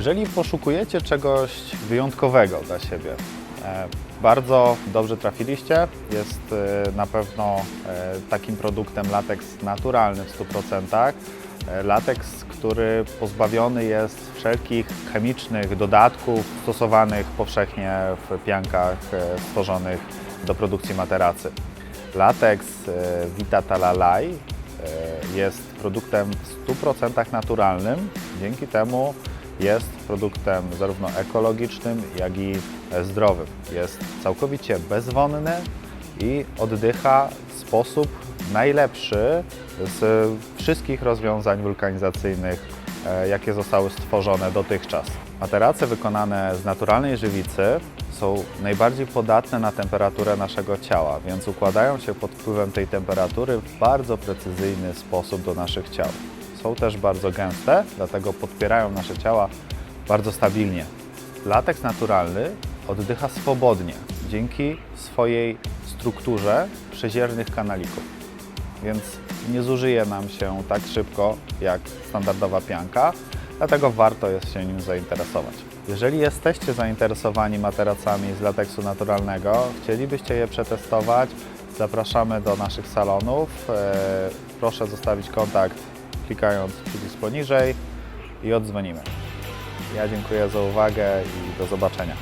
Jeżeli poszukujecie czegoś wyjątkowego dla siebie, e, bardzo dobrze trafiliście. Jest e, na pewno e, takim produktem lateks naturalny w 100%. E, Lateks, który pozbawiony jest wszelkich chemicznych dodatków stosowanych powszechnie w piankach stworzonych do produkcji materacy. Lateks Vita Talalay e, jest produktem w 100% naturalnym. Dzięki temu jest produktem zarówno ekologicznym, jak i zdrowym. Jest całkowicie bezwonny i oddycha w sposób najlepszy z wszystkich rozwiązań wulkanizacyjnych, e, jakie zostały stworzone dotychczas. Materace wykonane z naturalnej żywicy są najbardziej podatne na temperaturę naszego ciała, więc układają się pod wpływem tej temperatury w bardzo precyzyjny sposób do naszych ciał. Są też bardzo gęste, dlatego podpierają nasze ciała bardzo stabilnie. Lateks naturalny oddycha swobodnie dzięki swojej strukturze przeziernych kanalików, więc nie zużyje nam się tak szybko jak standardowa pianka, dlatego warto jest się nim zainteresować. Jeżeli jesteście zainteresowani materacami z lateksu naturalnego, chcielibyście je przetestować, zapraszamy do naszych salonów. E, Proszę zostawić kontakt klikając przycisk poniżej i odzwonimy. Ja dziękuję za uwagę i do zobaczenia.